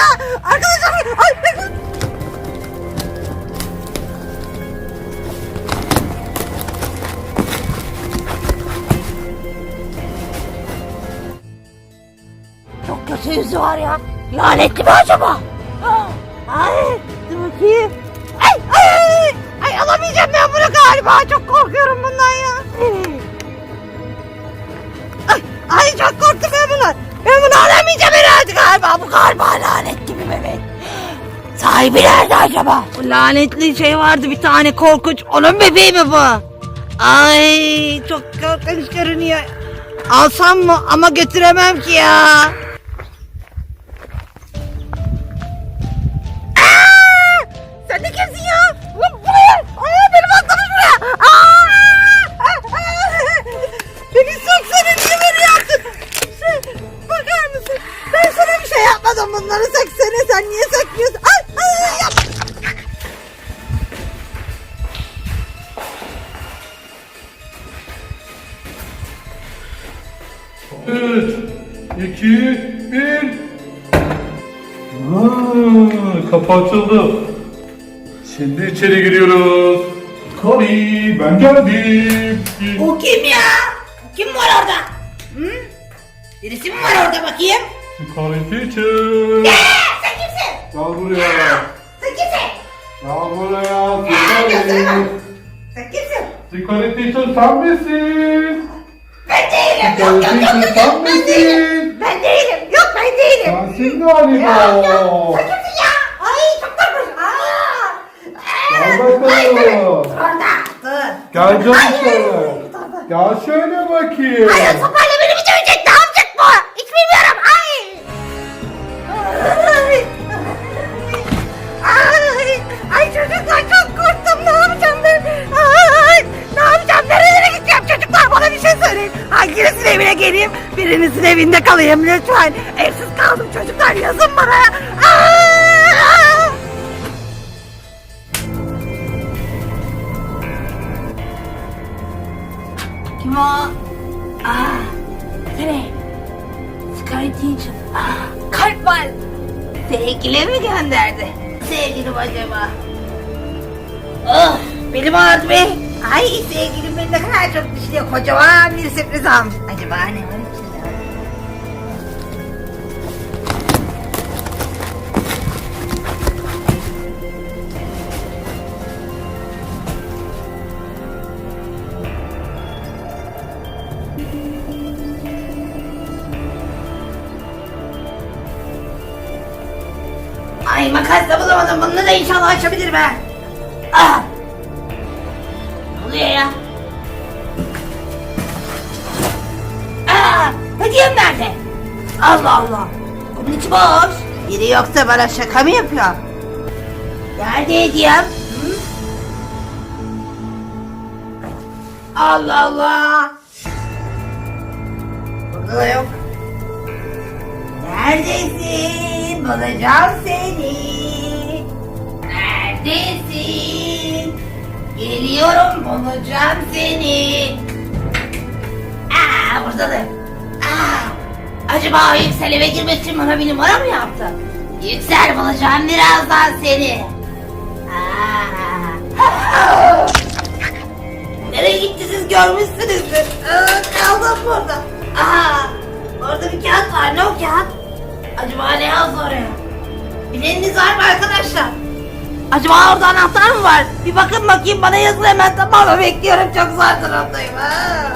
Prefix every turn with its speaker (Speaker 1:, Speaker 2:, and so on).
Speaker 1: ya. Arkadaşlar. Ay, ay. Çok kötü yüzü var ya. Lanetli mi acaba? Ay, dur bakayım. Ay, ay, ay, ay, alamayacağım ben bunu galiba. Çok korkuyorum bundan ya. Ay, ay çok korktum galiba. Bu galiba lanetli bir bebek. Sahibi nerede acaba? Bu lanetli şey vardı bir tane korkunç. Onun bebeği mi bu? Ay çok korkunç görünüyor. Alsam mı? Ama götüremem ki ya. Yapmadım bunları söksene sen niye sökmüyorsun? Ay, ay, yap.
Speaker 2: Üç, iki, bir. Aa, kapı açıldı. Şimdi içeri giriyoruz. Kari, ben geldim.
Speaker 1: Bu kim ya? Kim var orada? Hı? Birisi mi var orada bakayım?
Speaker 2: Kari teacher.
Speaker 1: Sen kimsin?
Speaker 2: Gel buraya.
Speaker 1: Sen kimsin?
Speaker 2: Gel buraya. Sikari.
Speaker 1: Sen kimsin?
Speaker 2: Sikari teacher sen misin?
Speaker 1: Ben değilim. Yok
Speaker 2: teacher sen misin?
Speaker 1: Ben değilim. Yok ben değilim.
Speaker 2: Sensin galiba.
Speaker 1: yok. Sen kimsin ya? Ay çok korkunç.
Speaker 2: Gel bakalım.
Speaker 1: Orada. Dur.
Speaker 2: Gel canım şöyle. Gel şöyle bakayım.
Speaker 1: Hayır sopayla Birinizin evinde kalayım lütfen. Evsiz kaldım çocuklar. Yazın bana. Kim o? Aa, seni. Sky kalp var. Sevgili mi gönderdi? Sevgilim acaba? Oh, benim be. Ay sevgilim beni ne kadar çok düşünüyor. Kocaman bir sürpriz almış. Acaba ne var içinde? Ay makas da bulamadım. Bunu da inşallah açabilirim ha. Ah! Ne oluyor ya? Aa! Hediyem nerede? Allah Allah. Bunun içi boş. Biri yoksa bana şaka mı yapıyor? Nerede hediyem? Hı? Allah Allah. Burada da yok. Neredesin? Bulacağım seni. Neredesin? Geliyorum bulacağım seni. Aa burada da. Aa, acaba Yüksel eve girmek için bana bir numara mı yaptı? Yüksel bulacağım birazdan seni. Nereye gitti siz görmüşsünüzdür. Aa, kaldım burada. Aa, orada bir kağıt var. Ne o kağıt? Acaba ne yazdı oraya? Bileniniz var mı arkadaşlar? Acaba orada anahtar mı var? Bir bakın bakayım bana yazın hemen tamam mı? Bekliyorum çok zor durumdayım. Ha.